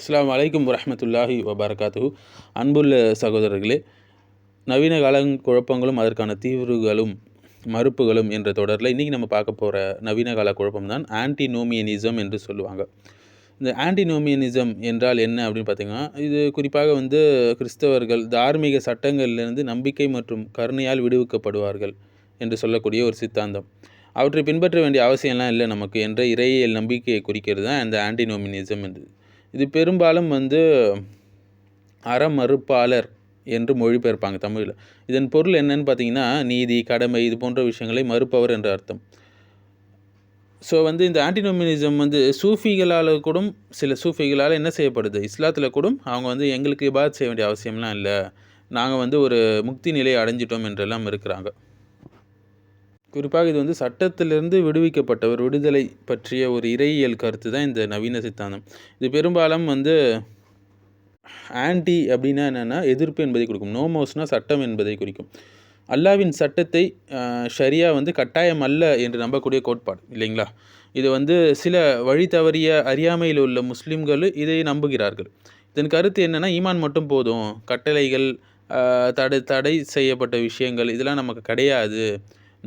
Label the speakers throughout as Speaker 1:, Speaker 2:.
Speaker 1: அஸ்லாம் அலைக்கும் வரமத்துல்லாஹி வபரகாத்துஹு. அன்புள்ள சகோதரர்களே நவீன கால குழப்பங்களும் அதற்கான தீவிரங்களும் மறுப்புகளும் என்ற தொடரில் இன்றைக்கி நம்ம பார்க்க போகிற நவீன கால குழப்பம் தான் ஆன்டினோமியனிசம் என்று சொல்லுவாங்க. இந்த ஆன்டினோமியனிசம் என்றால் என்ன அப்படின்னு பார்த்தீங்கன்னா இது குறிப்பாக வந்து கிறிஸ்தவர்கள் தார்மீக சட்டங்களிலிருந்து நம்பிக்கை மற்றும் கருணையால் விடுவிக்கப்படுவார்கள் என்று சொல்லக்கூடிய ஒரு சித்தாந்தம். அவற்றை பின்பற்ற வேண்டிய அவசியம்லாம் இல்லை நமக்கு என்ற இறையியல் நம்பிக்கையை குறிக்கிறது தான் இந்த ஆன்டினோமினிசம் என்று இது பெரும்பாலும் வந்து அறமறுப்பாளர் என்று மொழிபெயர்ப்பாங்க தமிழில். இதன் பொருள் என்னன்னு பார்த்தீங்கன்னா நீதி கடமை இது போன்ற விஷயங்களை மறுப்பவர் என்ற அர்த்தம். ஸோ வந்து இந்த ஆன்டினோமினிசம் வந்து சூஃபிகளால் கூட சில சூஃபிகளால் என்ன செய்யப்படுது? இஸ்லாத்தில் கூட அவங்க வந்து எங்களுக்கு இபாத் செய்ய வேண்டிய அவசியம்லாம் இல்லை. நாங்கள் வந்து ஒரு முக்தி நிலையை அடைஞ்சிட்டோம் என்றெல்லாம் இருக்கிறாங்க. குறிப்பாக இது வந்து சட்டத்திலிருந்து விடுவிக்கப்பட்டவர் விடுதலை பற்றிய ஒரு இறையியல் கருத்து தான் இந்த நவீன சித்தாந்தம். இது பெரும்பாலும் வந்து ஆன்டி அப்படின்னா என்னென்னா எதிர்ப்பு என்பதை குறிக்கும். நோமோஸ்னா சட்டம் என்பதை குறிக்கும். அல்லாவின் சட்டத்தை ஷரியா வந்து கட்டாயம் அல்ல என்று நம்பக்கூடிய கோட்பாடு இல்லைங்களா? இது வந்து சில வழி தவறிய அறியாமையில் உள்ள முஸ்லீம்கள் இதை நம்புகிறார்கள். இதன் கருத்து என்னென்னா ஈமான் மட்டும் போதும். கட்டளைகள் தடை தடை செய்யப்பட்ட விஷயங்கள் இதெல்லாம் நமக்கு கிடையாது.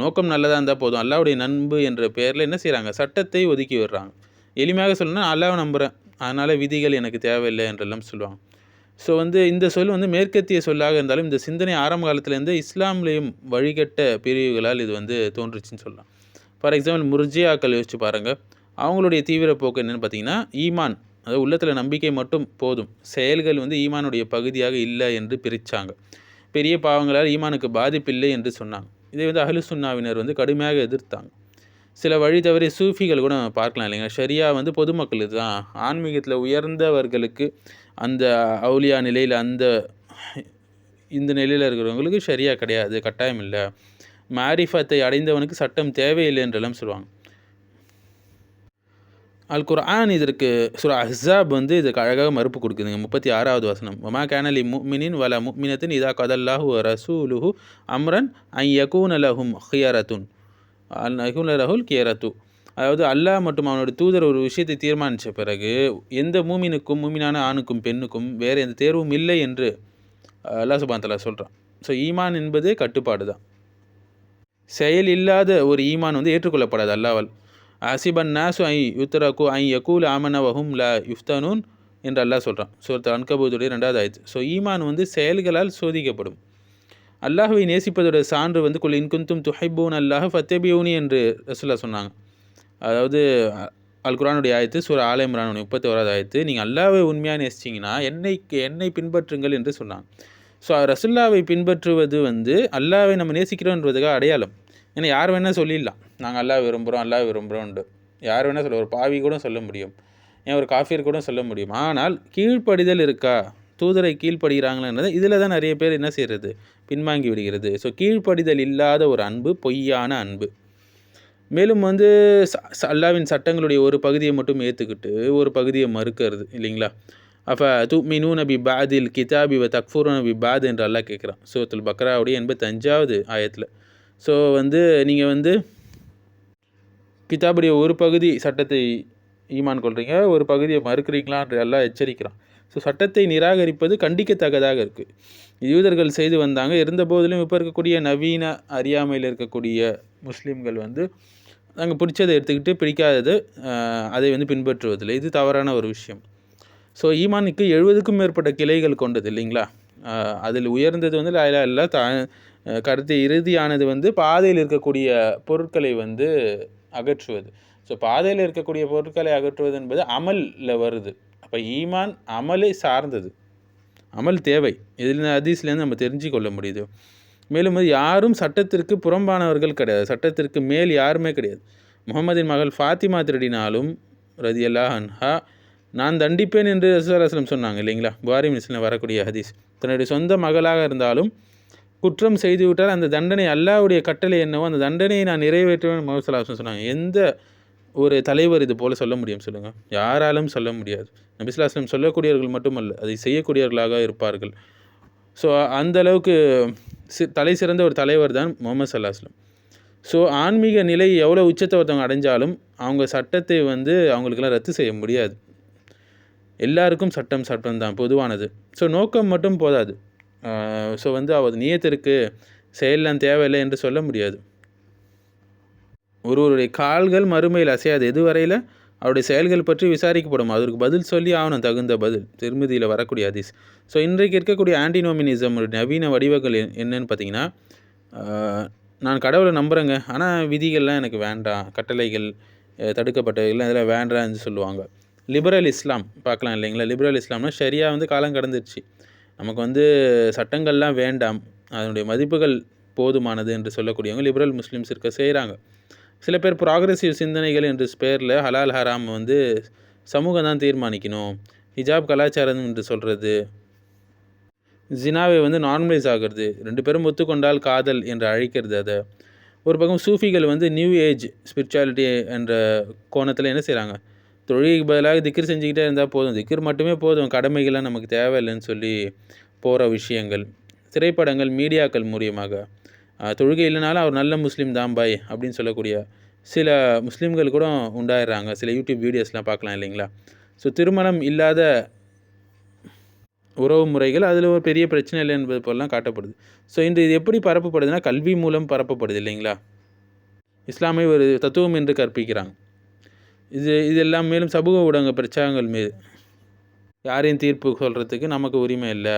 Speaker 1: நோக்கம் நல்லதாக இருந்தால் போதும். அல்லாவுடைய நண்பு என்ற பெயரில் என்ன செய்கிறாங்க சட்டத்தை ஒதுக்கி விடுறாங்க. எளிமையாக சொல்லணும்னா அல்லாவை நம்புகிறேன் அதனால் விதிகள் எனக்கு தேவையில்லை என்றெல்லாம் சொல்லுவாங்க. ஸோ வந்து இந்த சொல் வந்து மேற்கத்திய சொல்லாக இருந்தாலும் இந்த சிந்தனை ஆரம்ப காலத்துலேருந்து இஸ்லாம்லேயும் வழிகட்ட பிரிவுகளால் இது வந்து தோன்றுச்சுன்னு சொல்லலாம். ஃபார் எக்ஸாம்பிள் முர்ஜியாக்கள் யோசிச்சு பாருங்கள் அவங்களுடைய தீவிர போக்கு என்னென்னு பார்த்தீங்கன்னா ஈமான். அதாவது உள்ளத்தில் நம்பிக்கை மட்டும் போதும். செயல்கள் வந்து ஈமானுடைய பகுதியாக இல்லை என்று பிரித்தாங்க பெரிய பாவங்களால் ஈமானுக்கு பாதிப்பில்லை என்று சொன்னாங்க. இதை வந்து அஹலுசுன்னாவினர் வந்து கடுமையாக எதிர்த்தாங்க. சில வழி தவறி சூஃபிகள் கூட பார்க்கலாம் இல்லைங்க ஷரியா வந்து பொதுமக்கள் தான் ஆன்மீகத்தில் உயர்ந்தவர்களுக்கு அந்த அவுலியா நிலையில் அந்த இந்த நிலையில் இருக்கிறவங்களுக்கு ஷரியா கிடையாது கட்டாயம் இல்லை. மாரிஃபத்தை அடைந்தவனுக்கு சட்டம் தேவையில்லை என்றெல்லாம் சொல்லுவாங்க. அல் குர்ஆன் இதற்கு சுரா அஹ்ஸாப் வந்து இதுக்கு அழகாக மறுப்பு கொடுக்குதுங்க. முப்பத்தி ஆறாவது வசனம். ஒமா கேனலி முக்மினின் வல முக்மினத்தின் இதா கதல்லாஹு ரசூலுஹு அம்ரன் ஐ யகூன் அலஹும் ஹியரத்துன். அல் நகுன் ரஹுல் கியரத்து அதாவது அல்லாஹ் மற்றும் அவனுடைய தூதர் ஒரு விஷயத்தை தீர்மானித்த பிறகு எந்த மூமினுக்கும் மூமினான ஆணுக்கும் பெண்ணுக்கும் வேறு எந்த தேர்வும் இல்லை என்று அல்லாஹ் சுபாந்தலா சொல்கிறான் ஸோ ஈமான் என்பது கட்டுப்பாடு தான். செயல் இல்லாத ஒரு ஈமான் வந்து ஏற்றுக்கொள்ளப்படாது அல்லாவால் அசிபன் நாசு ஐ யுத்தரகு ஐ யகூல் ஆமன வஹும் ல யுஃப்தனூன் என்று அல்லாஹ் சொல்கிறான் சோர்த்த அன்கபூதுடைய ரெண்டாவது ஆயிடுச்சு ஸோ ஈமான் வந்து செயல்களால் சோதிக்கப்படும். அல்லாஹுவை நேசிப்பதோட சான்று வந்து குல் இன்குந்தும் துஹைபூன் அல்லாஹ் ஃபத்தேபியூனி என்று ரசுல்லா சொன்னாங்க. அதாவது அல் குரானுடைய ஆயத்து சூர ஆல முப்பத்தி ஓராது ஆயத்து நீங்கள் அல்லாவை உண்மையாக நேசிச்சிங்கன்னா என்னை என்னை பின்பற்றுங்கள் என்று சொன்னாங்க. ஸோ ரசுல்லாவை பின்பற்றுவது வந்து அல்லாவை நம்ம நேசிக்கிறோன்றதுக்காக அடையாளம். ஏன்னா யார் வேணால் சொல்லிடலாம். நாங்கள் எல்லாம் விரும்புகிறோம் எல்லாம் விரும்புகிறோம்ண்டு யார் வேணால் சொல்ல ஒரு பாவி கூட சொல்ல முடியும். ஏன் ஒரு காஃபியர் கூட சொல்ல முடியும். ஆனால் கீழ்ப்படிதல் இருக்கா? தூதரை கீழ்ப்படுகிறாங்களேன்றது இதில் தான் நிறைய பேர் என்ன செய்கிறது பின்வாங்கி விடுகிறது. ஸோ கீழ்ப்படிதல் இல்லாத ஒரு அன்பு பொய்யான அன்பு. மேலும் வந்து அல்லாவின் சட்டங்களுடைய ஒரு பகுதியை மட்டும் ஏற்றுக்கிட்டு ஒரு பகுதியை மறுக்கிறது இல்லைங்களா? அப்போ து மினு நபி பாதில் கிதாபி வ தக்ஃபூர் நபி பாத் என்று அல்லா கேட்குறான். சூரத்துல் பக்ராவுடைய எண்பத்தஞ்சாவது ஆயத்தில். ஸோ வந்து நீங்கள் வந்து கிதாபுடைய ஒரு பகுதி சட்டத்தை ஈமான் கொள்கிறீங்க ஒரு பகுதியை மறுக்கிறீங்களான்ற எல்லாம் எச்சரிக்கிறான். ஸோ சட்டத்தை நிராகரிப்பது கண்டிக்கத்தக்கதாக இருக்குது யூதர்கள் செய்து வந்தாங்க. இருந்த போதிலும் இப்போ இருக்கக்கூடிய நவீன அறியாமையில் இருக்கக்கூடிய முஸ்லீம்கள் வந்து நாங்கள் பிடிச்சதை எடுத்துக்கிட்டு பிடிக்காதது அதை வந்து பின்பற்றுவதில்லை. இது தவறான ஒரு விஷயம். ஸோ ஈமானுக்கு எழுபதுக்கும் மேற்பட்ட கிளைகள் கொண்டது இல்லைங்களா? அதில் உயர்ந்தது வந்து லாயிலா இல்லை த கருத்து இறுதியானது வந்து பாதையில் இருக்கக்கூடிய பொருட்களை வந்து அகற்றுவது. ஸோ பாதையில் இருக்கக்கூடிய பொருட்களை அகற்றுவது என்பது அமலில் வருது. அப்போ ஈமான் அமலை சார்ந்தது. அமல் தேவை. இதில் ஹதீஸ்லேருந்து நம்ம தெரிஞ்சு கொள்ள முடியுது. மேலும் வந்து யாரும் சட்டத்திற்கு புறம்பானவர்கள் கிடையாது. சட்டத்திற்கு மேல் யாருமே கிடையாது. முகமதின் மகள் ஃபாத்திமா திருடினாலும் ரதியல்லா அன்ஹா நான் தண்டிப்பேன் என்று ரசூலாஸ்லம் சொன்னாங்க இல்லைங்களா? புகாரி மிஸ்லில் வரக்கூடிய ஹதீஸ். தன்னுடைய சொந்த மகளாக இருந்தாலும் குற்றம் செய்துவிட்டால் அந்த தண்டனை அல்லாவுடைய கட்டளை என்னவோ அந்த தண்டனையை நான் நிறைவேற்றுவேன் முகமது சொன்னாங்க. எந்த ஒரு தலைவர் இது போல் சொல்ல முடியும் சொல்லுங்கள் யாராலும் சொல்ல முடியாது. நபிஸ்லாஸ்லம் சொல்லக்கூடியவர்கள் மட்டுமல்ல அதை செய்யக்கூடியவர்களாக இருப்பார்கள். ஸோ அந்த அளவுக்கு சி தலை சிறந்த ஒரு தலைவர் தான் முகமது சல்லாஸ்லம் ஸோ ஆன்மீக நிலை எவ்வளோ உச்சத்தை ஒருத்தவங்க அடைஞ்சாலும் அவங்க சட்டத்தை வந்து அவங்களுக்கெல்லாம் ரத்து செய்ய முடியாது. எல்லாருக்கும் சட்டம் சட்டம் தான் பொதுவானது. ஸோ நோக்கம் மட்டும் போதாது. ஸோ வந்து அவர் நியத்திற்கு செயல்லாம் தேவையில்லை என்று சொல்ல முடியாது. ஒருவருடைய கால்கள் மறுமையில் அசையாது. எதுவரையில்? அவருடைய செயல்கள் பற்றி விசாரிக்கப்படும். அதற்கு பதில் சொல்லி ஆகணும் தகுந்த பதில். திருமதியில் வரக்கூடிய அதிஸ் ஸோ இன்றைக்கு இருக்கக்கூடிய ஆன்டினோமினிசம் நவீன வடிவங்கள் என்னன்னு பார்த்தீங்கன்னா நான் கடவுளை நம்புகிறேங்க ஆனால் விதிகள்லாம் எனக்கு வேண்டாம். கட்டளைகள் அஹ், தடுக்கப்பட்டவைகள்லாம் இதெல்லாம் வேண்டாம்னு சொல்லுவாங்க. லிபரல் இஸ்லாம் பார்க்கலாம் இல்லைங்களா? லிபரல் இஸ்லாம்னா சரியாக வந்து காலம் கடந்துருச்சு. நமக்கு வந்து சட்டங்கள்லாம் வேண்டாம். அதனுடைய மதிப்புகள் போதுமானது என்று சொல்லக்கூடியவங்க லிபரல் முஸ்லீம்ஸ் இருக்க செய்கிறாங்க சில பேர் ப்ராக்ரெசிவ் சிந்தனைகள் என்ற பேரில் ஹலால் ஹராம் வந்து சமூகம் தான் தீர்மானிக்கணும். ஹிஜாப் கலாச்சாரம் என்று சொல்கிறது ஜினாவை வந்து நார்மலைஸ் ஆகிறது. ரெண்டு பேரும் ஒத்துக்கொண்டால் காதல் என்று அழைக்கிறது அதை. ஒரு பக்கம் சூஃபிகள் வந்து நியூ ஏஜ் ஸ்பிரிச்சுவாலிட்டி என்ற கோணத்தில் என்ன செய்கிறாங்க தொழிலுக்கு பதிலாக திக்ர் செஞ்சுக்கிட்டே இருந்தால் போதும். திக்ர் மட்டுமே போதும். கடமைகள்லாம் நமக்கு தேவையில்லைன்னு சொல்லி போகிற விஷயங்கள். திரைப்படங்கள் மீடியாக்கள் மூலியமாக. தொழுகை இல்லைனாலும் அவர் நல்ல முஸ்லீம் தான் பாய் அப்படின்னு சொல்லக்கூடிய சில முஸ்லீம்கள் கூட உண்டாயிடுறாங்க. சில யூடியூப் வீடியோஸ்லாம் பார்க்கலாம் இல்லைங்களா? ஸோ திருமணம் இல்லாத உறவு முறைகள் அதில் ஒரு பெரிய பிரச்சனை இல்லை என்பது போலலாம் காட்டப்படுது. ஸோ இன்று இது எப்படி பரப்பப்படுதுன்னா கல்வி மூலம் பரப்பப்படுது இல்லைங்களா? இஸ்லாமை ஒரு தத்துவம் என்று கற்பிக்கிறாங்க. இது இதெல்லாம் மேலும் சமூக ஊடக பிரச்சாரங்கள் மீது. யாரையும் தீர்ப்பு சொல்கிறதுக்கு நமக்கு உரிமை இல்லை.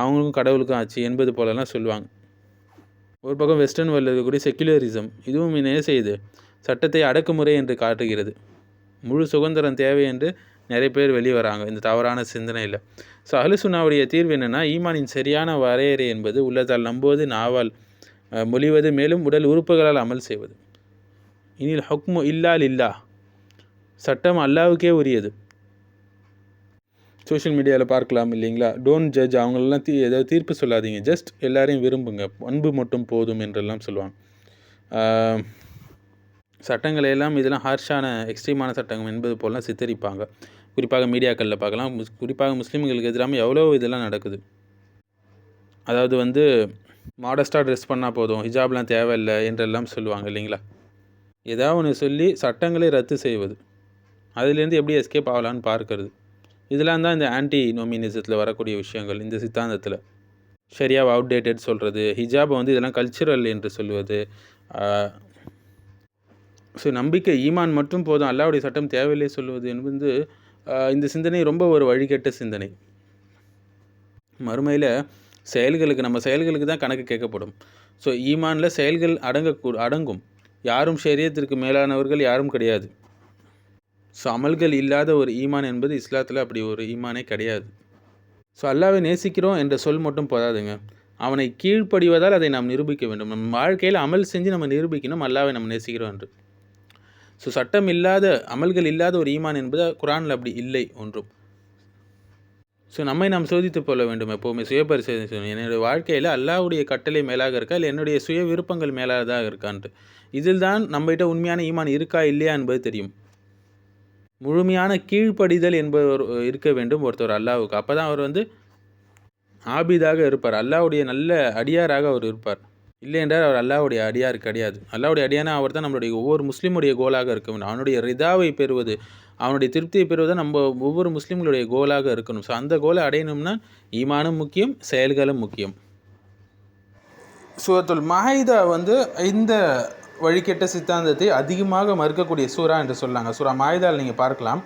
Speaker 1: அவங்களுக்கும் கடவுளுக்கும் ஆச்சு என்பது போலலாம் சொல்லுவாங்க. ஒரு பக்கம் வெஸ்டர்ன் வேர்ல்டில் இருக்கக்கூடிய செக்குலரிசம் இதுவும் என்ன செய்யுது சட்டத்தை அடக்குமுறை என்று காட்டுகிறது. முழு சுதந்திரம் தேவை என்று நிறைய பேர் வெளியே வராங்க. இந்த தவறான சிந்தனையில். ஸோ அஹ்லுசுன்னாவுடைய தீர்வு என்னென்னா ஈமானின் சரியான வரையறை என்பது உள்ளத்தால் நம்புவது நாவால் மொழிவது மேலும் உடல் உறுப்புகளால் அமல் செய்வது. இனில் ஹக்மு இல்லால் இல்லா. சட்டம் அல்லாவுக்கே உரியது. சோஷியல் மீடியாவில் பார்க்கலாம் இல்லைங்களா? டோன்ட் ஜட்ஜ் அவங்களெல்லாம் தீ ஏதாவது தீர்ப்பு சொல்லாதீங்க. ஜஸ்ட் எல்லாரையும் விரும்புங்க. அன்பு மட்டும் போதும் என்றெல்லாம் சொல்லுவாங்க. சட்டங்களை எல்லாம் இதெல்லாம் ஹார்ஷான எக்ஸ்ட்ரீமான சட்டங்கள் என்பது போலலாம் சித்தரிப்பாங்க. குறிப்பாக மீடியாக்களில் பார்க்கலாம். முஸ் குறிப்பாக முஸ்லீம்களுக்கு எதிராக எவ்வளோ இதெல்லாம் நடக்குது. அதாவது வந்து மாடஸ்ட்டாக ட்ரெஸ் பண்ணால் போதும். ஹிஜாப்லாம் தேவையில்லை என்றெல்லாம் சொல்லுவாங்க இல்லைங்களா? ஏதாவது ஒன்று சொல்லி சட்டங்களை ரத்து செய்வது. அதுலேருந்து எப்படி எஸ்கேப் ஆகலான்னு பார்க்கறது. இதெல்லாம் தான் இந்த ஆன்டி நோமினிசத்தில் வரக்கூடிய விஷயங்கள் இந்த சித்தாந்தத்தில். சரியாக அவுடேட்டட் சொல்கிறது ஹிஜாபை வந்து இதெல்லாம் கல்ச்சுரல் என்று சொல்லுவது ஸோ நம்பிக்கை ஈமான் மட்டும் போதும் அல்லாவுடைய சட்டம் தேவையில்லை சொல்லுவது என்பது இந்த சிந்தனை ரொம்ப ஒரு வழிகட்ட சிந்தனை. மறுமையில் செயல்களுக்கு நம்ம செயல்களுக்கு தான் கணக்கு கேட்கப்படும். ஸோ ஈமானில் செயல்கள் அடங்கக்கூ அடங்கும். யாரும் ஷரியத்திற்கு மேலானவர்கள் யாரும் கிடையாது. ஸோ அமல்கள் இல்லாத ஒரு ஈமான் என்பது இஸ்லாத்தில் அப்படி ஒரு ஈமானே கிடையாது. ஸோ அல்லாவை நேசிக்கிறோம் என்ற சொல் மட்டும் போதாதுங்க. அவனை கீழ்ப்படிவதால் அதை நாம் நிரூபிக்க வேண்டும். நம் வாழ்க்கையில் அமல் செஞ்சு நம்ம நிரூபிக்கணும் அல்லாவை நம்ம நேசிக்கிறோம் என்று. ஸோ சட்டம் இல்லாத அமல்கள் இல்லாத ஒரு ஈமான் என்பது குரானில் அப்படி இல்லை ஒன்றும். ஸோ நம்மை நாம் சோதித்து கொள்ள வேண்டும் எப்போவுமே. சுய பரிசோதனை என்னுடைய வாழ்க்கையில் அல்லாஹ்வுடைய கட்டளை மேலாக இருக்கா? இல்லை என்னுடைய சுய விருப்பங்கள் மேலாக இருக்கான்ட்டு இதில் தான் நம்மகிட்ட உண்மையான ஈமான் இருக்கா? இல்லையா என்பது தெரியும். முழுமையான கீழ்ப்படிதல் என்பவர் ஒரு- இருக்க வேண்டும் ஒருத்தர் அல்லாவுக்கு அப்போ தான் அவர் வந்து ஆபிதாக இருப்பார். அல்லாவுடைய நல்ல அடியாராக அவர் இருப்பார். இல்லை என்றால் அவர் அல்லாவுடைய அடியார் கிடையாது. அல்லாவுடைய அடியானா அவர் தான் நம்மளுடைய ஒவ்வொரு முஸ்லீமுடைய கோலாக இருக்க வேண்டும். அவனுடைய ரிதாவை பெறுவது அவனுடைய திருப்தியை பெறுவது நம்ம ஒவ்வொரு முஸ்லீம்களுடைய கோலாக இருக்கணும். ஸோ அந்த கோலை அடையணும்னா ஈமானும் முக்கியம் செயல்களும் முக்கியம். சூரத்துல் மஹைதா வந்து இந்த வழிகெட்ட சித்தாந்தத்தை அதிகமாக மறுக்கக்கூடிய சூரா என்று சொல்லாங்க. சூரா மாயுதால் நீங்கள் பார்க்கலாம்.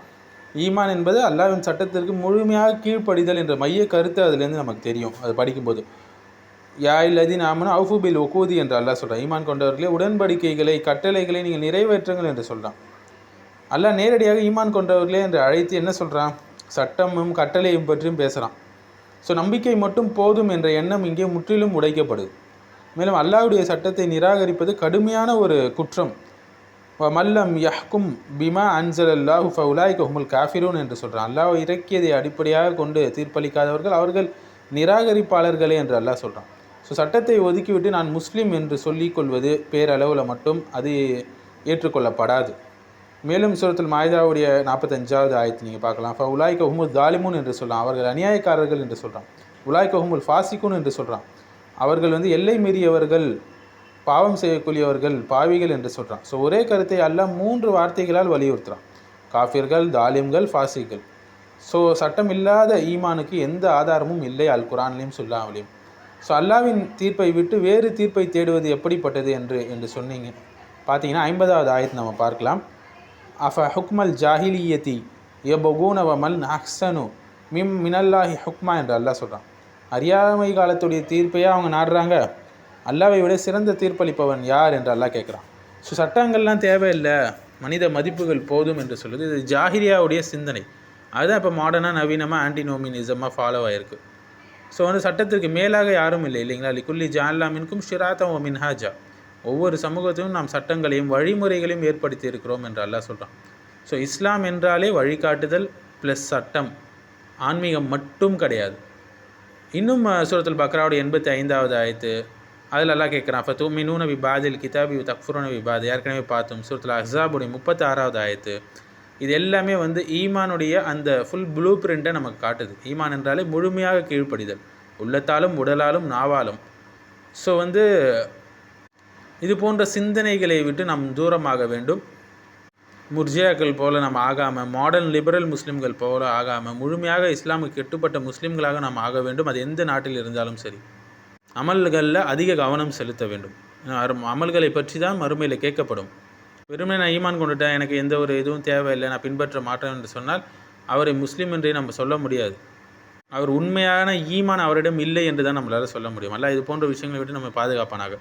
Speaker 1: ஈமான் என்பது அல்லாவின் சட்டத்திற்கு முழுமையாக கீழ்ப்படிதல் என்ற மைய கருத்து அதுலேருந்து நமக்கு தெரியும். அது படிக்கும்போது யா இல்லதி நாமனு அவுஃபுபில் ஒக்கூதி என்று அல்லாஹ் சொல்கிறான் ஈமான் கொண்டவர்களே உடன்படிக்கைகளை கட்டளைகளை நீங்கள் நிறைவேற்றுங்கள் என்று சொல்கிறான் அல்லாஹ் நேரடியாக ஈமான் கொண்டவர்களே என்று அழைத்து என்ன சொல்கிறான் சட்டமும் கட்டளையும் பற்றியும் பேசுகிறான் ஸோ நம்பிக்கை மட்டும் போதும் என்ற எண்ணம் இங்கே முற்றிலும் உடைக்கப்படுது. மேலும் அல்லாஹ்வுடைய சட்டத்தை நிராகரிப்பது கடுமையான ஒரு குற்றம். மல்லம் யஹ்கும் பிமா அன்சல் அல்லாஹு ஃபவுலாய் கஹுமுல் காஃபிரூன் என்று சொல்கிறான் அல்லாஹ் இறக்கியதை அடிப்படையாக கொண்டு தீர்ப்பளிக்காதவர்கள் அவர்கள் நிராகரிப்பாளர்களே என்று அல்லாஹ் சொல்கிறான் ஸோ சட்டத்தை ஒதுக்கிவிட்டு நான் முஸ்லீம் என்று சொல்லிக்கொள்வது பேரளவில் மட்டும் அது ஏற்றுக்கொள்ளப்படாது. மேலும் சுரத்தில் மாயுதாவுடைய நாற்பத்தஞ்சாவது ஆயத்தை நீங்கள் பார்க்கலாம். ஃப உலாய் ஹுமுல் தாலிமுன் என்று சொல்கிறான் அவர்கள் அநியாயக்காரர்கள் என்று சொல்கிறான் உலாய் கஹுமுல் ஃபாசிக்குன் என்று சொல்கிறான் அவர்கள் வந்து எல்லை மீறியவர்கள் பாவம் செய்யக்கூடியவர்கள் பாவிகள் என்று சொல்கிறான் ஸோ ஒரே கருத்தை அல்லாஹ் மூன்று வார்த்தைகளால் வலியுறுத்துகிறான் காஃபிர்கள் தாலிம்கள் ஃபாசிகள். ஸோ சட்டம் இல்லாத ஈமானுக்கு எந்த ஆதாரமும் இல்லை அல் குரான்லேயும் சொல்லாமலையும். ஸோ அல்லாவின் தீர்ப்பை விட்டு வேறு தீர்ப்பை தேடுவது எப்படிப்பட்டது என்று என்று சொன்னீங்க. பார்த்தீங்கன்னா ஐம்பதாவது ஆயத்து நம்ம பார்க்கலாம். அஃப ஹுக்மல் ஜாஹிலியத்தி எபகூனவமல் அஹ்சனு மிம் மினல்லாஹி ஹுக்மா என்று அல்லாஹ் சொல்கிறான் அறியாமை காலத்துடைய தீர்ப்பையே அவங்க நாடுறாங்க? அல்லாவை விட சிறந்த தீர்ப்பளிப்பவன் யார் என்று அல்லாஹ் கேட்குறான். ஸோ சட்டங்கள்லாம் தேவையில்லை. மனித மதிப்புகள் போதும் என்று சொல்லுது. இது ஜாஹிரியாவுடைய சிந்தனை. அதுதான் இப்போ மாடர்னாக நவீனமாக ஆன்டினோமினிசமாக ஃபாலோ ஆகிருக்கு ஸோ வந்து சட்டத்திற்கு மேலாக யாரும் இல்லை இல்லைங்களா? லிக்குல்லி ஜான்லா மின்கும் ஷிராத்தம் ஓ மின்ஹாஜா. ஒவ்வொரு சமூகத்திலும் நாம் சட்டங்களையும் வழிமுறைகளையும் ஏற்படுத்தி இருக்கிறோம் என்று அல்லாஹ் சொல்கிறான் ஸோ இஸ்லாம் என்றாலே வழிகாட்டுதல் ப்ளஸ் சட்டம். ஆன்மீகம் மட்டும் கிடையாது. இன்னும் சூரத்தில் பக்ராவுடைய எண்பத்தி ஐந்தாவது ஆயத்து அதில் எல்லாம் கேட்குறான் அப்போ தூமினூன விபாதில் கிதாபி தக்ஃபுரோன விபாத் ஏற்கனவே பார்த்தோம் சூரத்தில் அஹாபுடைய முப்பத்தி ஆறாவது ஆயத்து. இது எல்லாமே வந்து ஈமானுடைய அந்த ஃபுல் ப்ளூ பிரிண்ட்டை நமக்கு காட்டுது. ஈமான் என்றாலே முழுமையாக கீழ்ப்படிதல். உள்ளத்தாலும் உடலாலும் நாவாலும். ஸோ வந்து இது போன்ற சிந்தனைகளை விட்டு நாம் தூரமாக வேண்டும். முர்ஜியாக்கள் போல நாம் ஆகாமல் மாடர்ன் லிபரல் முஸ்லீம்கள் போல ஆகாமல் முழுமையாக இஸ்லாமுக்கு கெட்டுப்பட்ட முஸ்லீம்களாக நாம் ஆக வேண்டும். அது எந்த நாட்டில் இருந்தாலும் சரி. அமல்களில் அதிக கவனம் செலுத்த வேண்டும். அமல்களை பற்றி தான் மறுமையில் கேட்கப்படும். வெறுமனே நான் ஈமான் கொண்டுட்டேன் எனக்கு எந்த ஒரு இதுவும் தேவையில்லை நான் பின்பற்ற மாட்டேன் என்று சொன்னால் அவரை முஸ்லீம் என்றே நம்ம சொல்ல முடியாது. அவர் உண்மையான ஈமான் அவரிடம் இல்லை என்று தான் நம்மளால் சொல்ல முடியும். அல்ல இது போன்ற விஷயங்களை விட்டு நம்ம பாதுகாப்பானாக.